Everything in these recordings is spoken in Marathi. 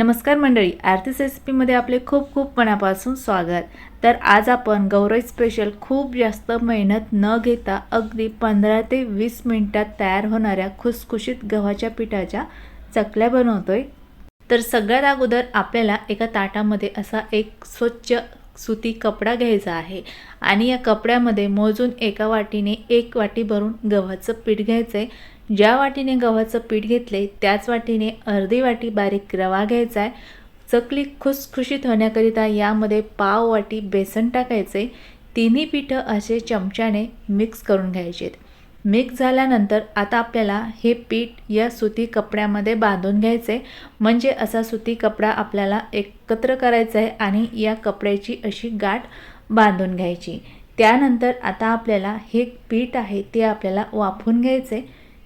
नमस्कार मंडळी आरतीस रेसिपीमध्ये आपले खूप खूप मनापासून स्वागत. तर आज आपण गौरव स्पेशल खूप जास्त मेहनत न घेता अगदी पंधरा ते वीस मिनटात तयार होणाऱ्या खुसखुशीत गव्हाच्या पिठाच्या चकल्या बनवतोय. तर सगळ्यात अगोदर आपल्याला एका ताटामध्ये असा एक स्वच्छ सुती कपडा घ्यायचा आहे आणि या कपड्यामध्ये मोजून एका वाटीने एक वाटी भरून गव्हाचं पीठ घ्यायचं आहे ज्या वाटीने गव्हाचं पीठ घेतले त्याच वाटीने अर्धी वाटी बारीक रवा घ्यायचा आहे. चकली खुसखुशीत होण्याकरिता यामध्ये पाव वाटी बेसन टाकायचे. तिन्ही पिठं असे चमच्याने मिक्स करून घ्यायचे मिक्स झाल्यानंतर आता आपल्याला हे पीठ या सुती कपड्यामध्ये बांधून घ्यायचे. म्हणजे असा सुती कपडा आपल्याला एकत्र करायचा आहे आणि या कपड्याची अशी गाठ बांधून घ्यायची. त्यानंतर आता आपल्याला हे पीठ आहे ते आपल्याला वाफून घ्यायचे.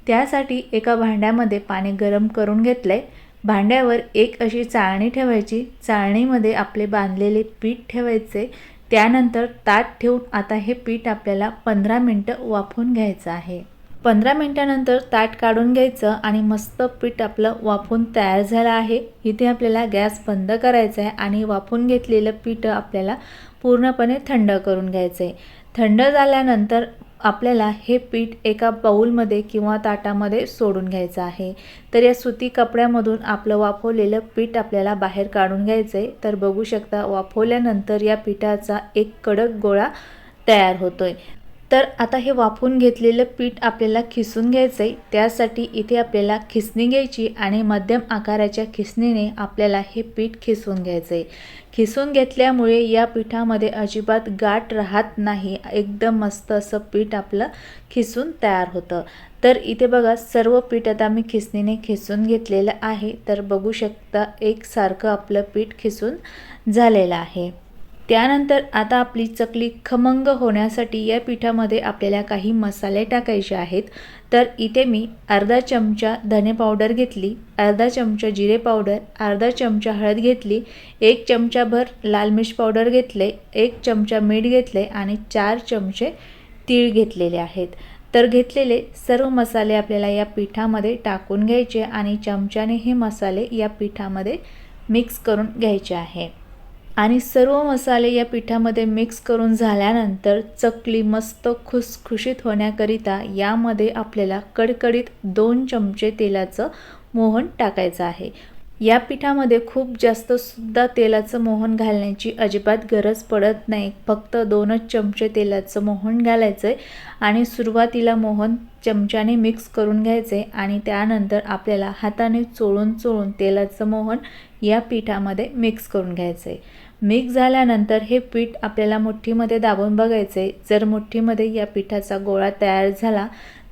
त्यासाठी एका भांड्यामध्ये पाणी गरम करून घेतलं आहे भांड्यावर एक अशी चाळणी ठेवायची. चाळणीमध्ये आपले बांधलेले पीठ ठेवायचे. त्यानंतर ताट ठेवून आता हे पीठ आपल्याला पंधरा मिनटं वाफवून घ्यायचं आहे. पंधरा मिनटानंतर ताट काढून घ्यायचं आणि मस्त पीठ आपलं वाफून तयार झालं आहे. इथे आपल्याला गॅस बंद करायचा आहे आणि वाफून घेतलेलं पीठ आपल्याला पूर्णपणे थंड करून घ्यायचं आहे थंड झाल्यानंतर आपल्याला हे पीठ एका बाऊलमध्ये किंवा ताटामध्ये सोडून घ्यायचं आहे. तर या सुती कपड्यामधून आपलं वाफवलेलं पीठ आपल्याला बाहेर काढून घ्यायचं आहे तर बघू शकता वाफवल्यानंतर या पिठाचा एक कडक गोळा तयार होतोय. तर आता हे वाफून घेतलेलं पीठ आपल्याला खिसून घ्यायचं आहे त्यासाठी इथे आपल्याला खिसणी घ्यायची आणि मध्यम आकाराच्या खिसणीने आपल्याला हे पीठ खिसून घ्यायचं आहे खिसून घेतल्यामुळे या पिठामध्ये अजिबात गाठ राहत नाही. एकदम मस्त असं पीठ आपलं खिसून तयार होतं. तर इथे बघा सर्व पीठ आता मी खिसणीने खिसून घेतलेलं आहे. तर बघू शकता एकसारखं आपलं पीठ खिसून झालेलं आहे. त्यानंतर आता आपली चकली खमंग होण्यासाठी या पिठामध्ये आपल्याला काही मसाले टाकायचे आहेत. तर इथे मी अर्धा चमचा धने पावडर घेतली अर्धा चमचा जिरे पावडर अर्धा चमचा हळद घेतली एक चमचाभर लाल मिर्च पावडर घेतले एक चमचा मीठ घेतले आणि चार चमचे तीळ घेतलेले आहेत. तर घेतलेले सर्व मसाले आपल्याला या पिठामध्ये टाकून घ्यायचे आणि चमच्याने हे मसाले या पिठामध्ये मिक्स करून घ्यायचे आहे. आणि सर्व मसाले या पिठामध्ये मिक्स करून झाल्यानंतर चकली मस्त खुसखुशीत होण्याकरिता यामध्ये आपल्याला कडकडीत दोन चमचे तेलाचं मोहन टाकायचं आहे. या पिठामध्ये खूप जास्त सुद्धा तेलाचं मोहन घालण्याची अजिबात गरज पडत नाही. फक्त दोनच चमचे तेलाचं मोहन घालायचं आहे आणि सुरुवातीला मोहन चमच्याने मिक्स करून घ्यायचे आणि त्यानंतर आपल्याला हाताने चोळून चोळून तेलाचं मोहन या पिठामध्ये मिक्स करून घ्यायचं आहे मिक्स झाल्यानंतर हे पीठ आपल्याला मुठ्ठीमध्ये दाबून बघायचे जर मुठ्ठीमध्ये या पिठाचा गोळा तयार झाला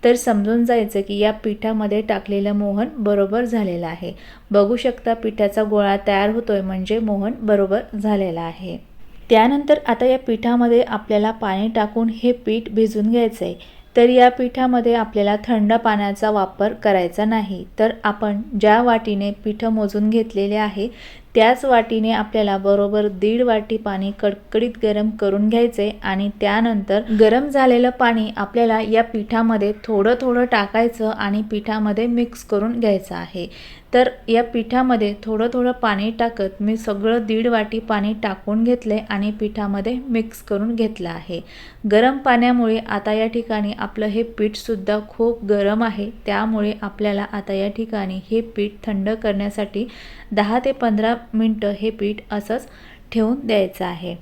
तर समजून जायचं की या पिठामध्ये टाकलेलं मोहन बरोबर झालेलं आहे. बघू शकता पिठाचा गोळा तयार होतोय म्हणजे मोहन बरोबर झालेला आहे. त्यानंतर आता या पिठामध्ये आपल्याला पाणी टाकून हे पीठ भिजून घ्यायचं आहे तर या पिठामध्ये आपल्याला थंड पाण्याचा वापर करायचा नाही. तर आपण ज्या वाटीने पिठं मोजून घेतलेले आहे त्याच वाटीने आपल्याला बरोबर दीड वाटी पाणी कडकडीत गरम करून घ्यायचे आणि त्यानंतर गरम झालेलं पाणी आपल्याला या पिठामध्ये थोडं थोडं टाकायचं आणि पिठामध्ये मिक्स करून घ्यायचं आहे. तर या पिठामध्ये थोडं थोडं पाणी टाकत मी सगळं दीड वाटी पाणी टाकून घेतलं आहे आणि पिठामध्ये मिक्स करून घेतलं आहे. गरम पाण्यामुळे आता या ठिकाणी आपलं हे पीठसुद्धा खूप गरम आहे. त्यामुळे आपल्याला आता या ठिकाणी हे पीठ थंड करण्यासाठी दहा ते पंधरा मिनटं हे पीठ असंच ठेवून द्यायचं आहे.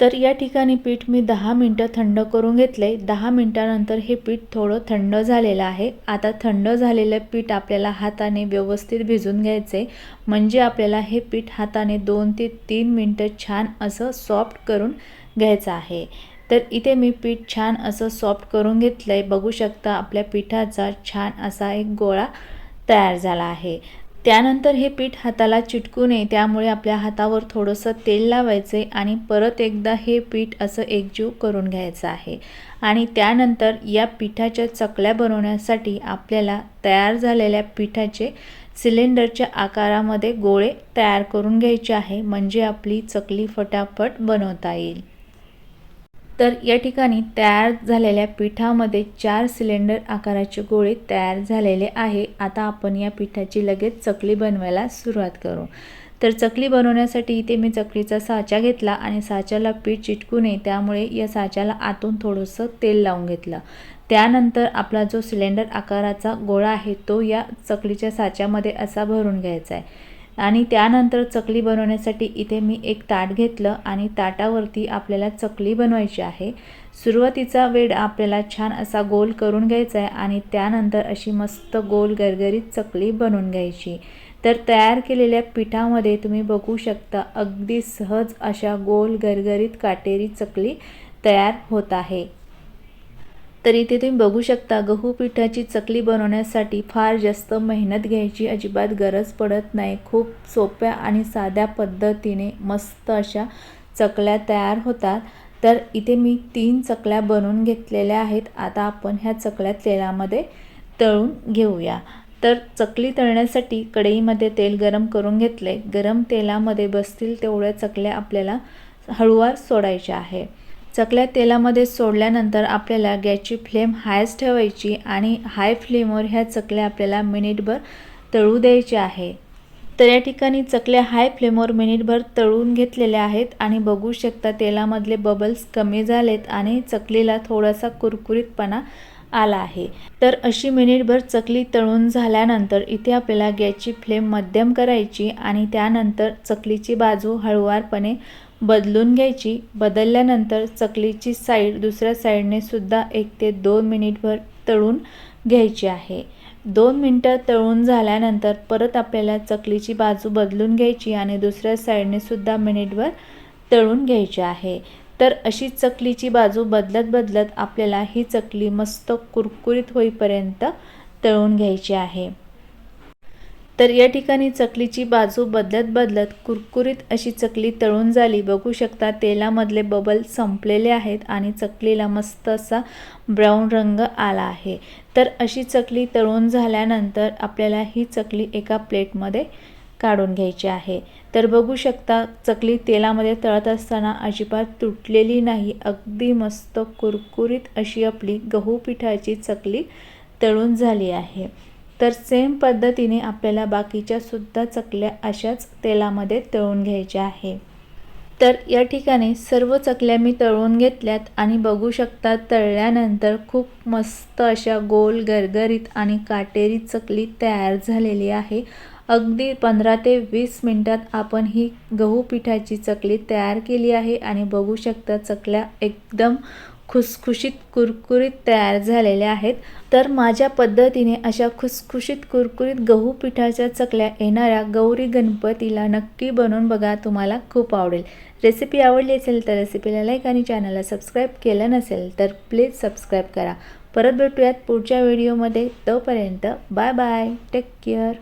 तर या ठिकाणी पीठ मी दहा मिनटं थंड करून घेतले दहा मिनटानंतर हे पीठ थोडं थंड झालेलं आहे. आता थंड झालेलं पीठ आपल्याला हाताने व्यवस्थित भिजून घ्यायचे म्हणजे आपल्याला हे पीठ हाताने दोन ते तीन मिनटं छान असं सॉफ्ट करून घ्यायचं आहे. तर इथे मी पीठ छान असं सॉफ्ट करून घेतलं आहे बघू शकता आपल्या पिठाचा छान असा एक गोळा तयार झाला आहे. त्यानंतर हे पीठ हाताला चिटकू नये त्यामुळे आपल्या हातावर थोडंसं तेल लावायचे आणि परत एकदा हे पीठ असं एकजीव करून घ्यायचं आहे. आणि त्यानंतर या पिठाच्या चकल्या बनवण्यासाठी आपल्याला तयार झालेल्या पिठाचे सिलेंडरच्या आकारामध्ये गोळे तयार करून घ्यायचे आहे म्हणजे आपली चकली फटाफट बनवता येईल. तर या ठिकाणी तयार झालेल्या पिठामध्ये चार सिलेंडर आकाराचे गोळे तयार झालेले आहे. आता आपण या पिठाची लगेच चकली बनवायला सुरुवात करू. तर चकली बनवण्यासाठी इथे मी चकलीचा साचा घेतला आणि साच्याला पीठ चिटकू नये त्यामुळे या साच्याला आतून थोडंसं तेल लावून घेतलं. त्यानंतर आपला जो सिलेंडर आकाराचा गोळा आहे तो या चकलीच्या साच्यामध्ये असा भरून घ्यायचा आहे. आणि त्यानंतर चकली बनवण्यासाठी इथे मी एक ताट घेतलं आणि ताटावरती आपल्याला चकली बनवायची आहे. सुरुवातीचा वेड आपल्याला छान असा गोल करून घ्यायचा आहे आणि त्यानंतर अशी मस्त गोल गरगरीत चकली बनवून घ्यायची. तर तयार केलेल्या पिठामध्ये तुम्ही बघू शकता अगदी सहज अशा गोल गरगरीत काटेरी चकली तयार होत आहे. तर इथे तुम्ही बघू शकता गहू पिठाची चकली बनवण्यासाठी फार जास्त मेहनत घ्यायची अजिबात गरज पडत नाही. खूप सोप्या आणि साध्या पद्धतीने मस्त अशा चकल्या तयार होतात. तर इथे मी तीन चकल्या बनवून घेतलेल्या आहेत. आता आपण ह्या चकल्या तेलामध्ये तळून घेऊया. तर चकली तळण्यासाठी कढईमध्ये तेल गरम करून घेतले गरम तेलामध्ये बसतील तेवढ्या चकल्या आपल्याला हळूवार सोडायच्या आहे चकल्या तेलामध्ये सोडल्यानंतर आपल्याला गॅसची फ्लेम हायच ठेवायची आणि हाय फ्लेमवर ह्या चकल्या आपल्याला मिनिटभर तळू द्यायच्या आहे. तर या ठिकाणी चकल्या हाय फ्लेमवर मिनिटभर तळून घेतलेल्या आहेत आणि बघू शकता तेलामधले बबल्स कमी झालेत आणि चकलीला थोडासा कुरकुरीतपणा आला आहे. तर अशी मिनिटभर चकली तळून झाल्यानंतर इथे आपल्याला गॅसची फ्लेम मध्यम करायची आणि त्यानंतर चकलीची बाजू हळुवारपणे बदलून घ्यायची. बदलल्यानंतर चकलीची साईड दुसऱ्या साईडने सुद्धा एक ते दोन मिनिटभर तळून घ्यायची आहे. दोन मिनटं तळून झाल्यानंतर परत आपल्याला चकलीची बाजू बदलून घ्यायची आणि दुसऱ्या साईडने सुद्धा मिनिटभर तळून घ्यायची आहे. तर अशी चकलीची बाजू बदलत बदलत आपल्याला ही चकली मस्त कुरकुरीत होईपर्यंत तळून घ्यायची आहे. तर या ठिकाणी चकलीची बाजू बदलत बदलत कुरकुरीत अशी चकली तळून झाली. बघू शकता तेलामधले बबल संपलेले आहेत आणि चकलीला मस्त असा ब्राऊन रंग आला आहे. तर अशी चकली तळून झाल्यानंतर आपल्याला ही चकली एका प्लेटमध्ये काढून घ्यायची आहे. तर बघू शकता चकली तेलामध्ये तळत असताना अजिबात तुटलेली नाही. अगदी मस्त कुरकुरीत अशी आपली गहू पिठाची चकली तळून झाली आहे. तर सेम पद्धतीने आपल्याला बाकीच्या सुद्धा चकल्या अशाच तेलामध्ये तळून घ्यायच्या आहे. तर या ठिकाणी सर्व चकल्या मी तळून घेतल्यात आणि बघू शकता तळल्यानंतर खूप मस्त अशा गोल गरगरीत आणि काटेरी चकली तयार झालेली आहे. अगदी पंधरा ते वीस मिनटात आपण ही गहू पिठाची चकली तयार केली आहे आणि बघू शकता चकल्या एकदम खुसखुशीत कुरकुरीत तयार झालेल्या आहेत. तर माझ्या पद्धतीने अशा खुसखुशीत कुरकुरीत गहू पिठाच्या चकल्या येणाऱ्या गौरी गणपतीला नक्की बनवून बघा तुम्हाला खूप आवडेल. रेसिपी आवडली असेल तर रेसिपीला लाईक आणि चॅनलला सबस्क्राईब केलं नसेल तर प्लीज सबस्क्राईब करा. परत भेटूयात पुढच्या व्हिडिओमध्ये तोपर्यंत बाय बाय टेक केअर